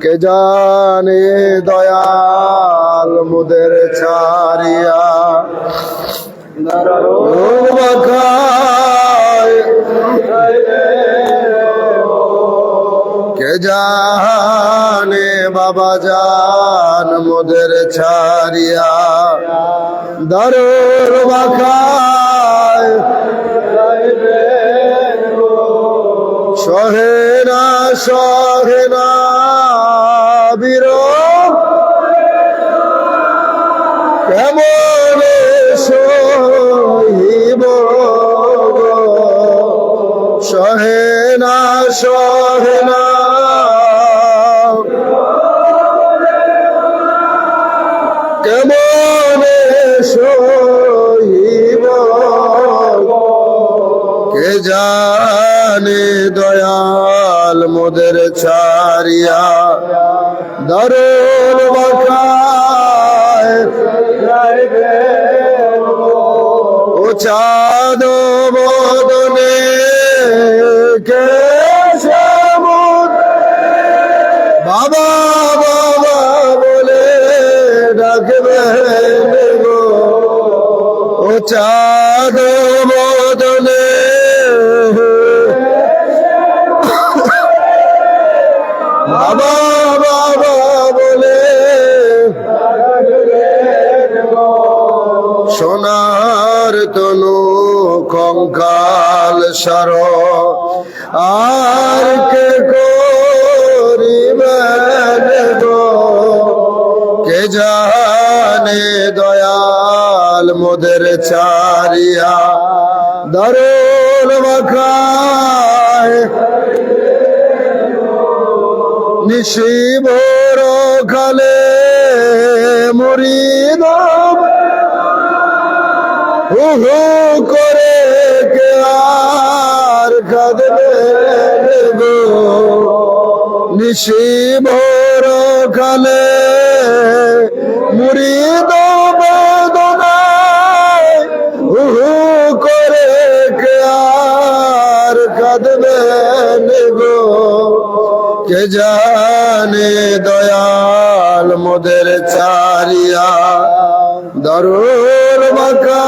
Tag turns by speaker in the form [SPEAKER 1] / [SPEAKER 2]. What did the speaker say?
[SPEAKER 1] কে জানে দয়াল মুদের ছাড়িয়া? কে জানে বাবা জান মোদের ছাড়িয়া? দরুর মাখায় সহেনা সহেনা বীর কেমন সহিব সহেনা সহেনা কেমন সহিব কে জানে দয়াল মোদের ছাড়িয়া দরুল বাকায়। ও চাঁদ বদনে কে বাবা বাবা বলে ডাকবে ও চাঁদ বদনে বাবা বাবা বলে, সোনার তনু কঙ্কাল সার, আর কে করিবে গো কে জানে দয়াল মোদের চারিয়া? দরুল মাখায় নিশি ভোর কালে মুরিদ হু করে কে আর কাঁদবে নিশি ভোর কালে মুরিদ বেদনায় হু করে কে আর কাঁদবে গো? কে জানে দয়াল মোদের চারিয়া? দরুল মাকা